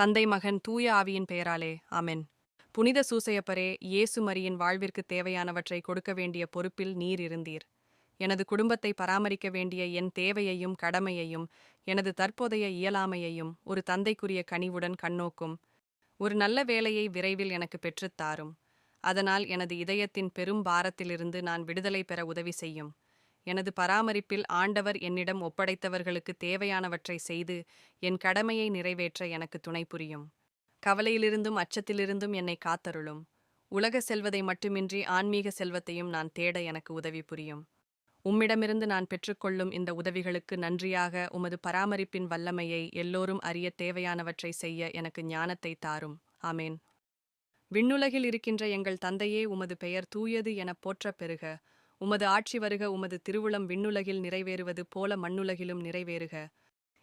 தந்தை மகன் தூய ஆவியின் பெயராலே ஆமென். புனித சூசையப்பரே இயேசு மரியின் வாழ்விற்கு தேவையானவற்றை கொடுக்க வேண்டிய பொறுப்பில் நீர் இருந்தீர். எனது குடும்பத்தை பராமரிக்க வேண்டிய என் தேவையையும் கடமையையும் எனது தற்போதைய இயலாமையையும் ஒரு தந்தைக்குரிய கனிவுடன் கண்ணோக்கும். ஒரு நல்ல வேலையை விரைவில் எனக்கு பெற்றுத் தாரும். அதனால் எனது இதயத்தின் பெரும் பாரத்திலிருந்து நான் விடுதலை பெற உதவி செய்யும். எனது பராமரிப்பில் ஆண்டவர் என்னிடம் ஒப்படைத்தவர்களுக்கு தேவையானவற்றை செய்து என் கடமையை நிறைவேற்ற எனக்கு துணை புரியும். கவலையிலிருந்தும் அச்சத்திலிருந்தும் என்னை காத்தருளும். உலக செல்வதை மட்டுமின்றி ஆன்மீக செல்வத்தையும் நான் தேட எனக்கு உதவி புரியும். உம்மிடமிருந்து நான் பெற்றுக்கொள்ளும் இந்த உதவிகளுக்கு நன்றியாக உமது பராமரிப்பின் வல்லமையை எல்லோரும் அறிய தேவையானவற்றை செய்ய எனக்கு ஞானத்தை தாரும். ஆமேன். விண்ணுலகில் இருக்கின்ற எங்கள் தந்தையே உமது பெயர் தூயது எனப் போற்ற பெறுக. உமது ஆட்சி வருக உமது திருவுளம் விண்ணுலகில் நிறைவேறுவது போல மண்ணுலகிலும் நிறைவேறுக.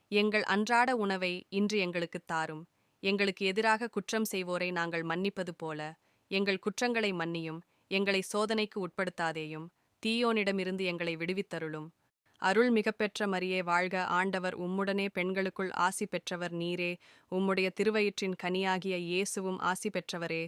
எங்கள் அன்றாட உணவை இன்று எங்களுக்குத் தாரும். எங்களுக்கு எதிராக குற்றம் செய்வோரை நாங்கள் மன்னிப்பது போல. எங்கள் குற்றங்களை மன்னியும். எங்களை சோதனைக்கு உட்படுத்தாதேயும். தீயோனிடமிருந்து எங்களை விடுவித்தருளும். அருள் மிகப்பெற்ற மரியே வாழ்க ஆண்டவர் உம்முடனே பெண்களுக்குள் ஆசி பெற்றவர் நீரே. உம்முடைய திருவயிற்றின் கனியாகிய இயேசுவும் ஆசி பெற்றவரே.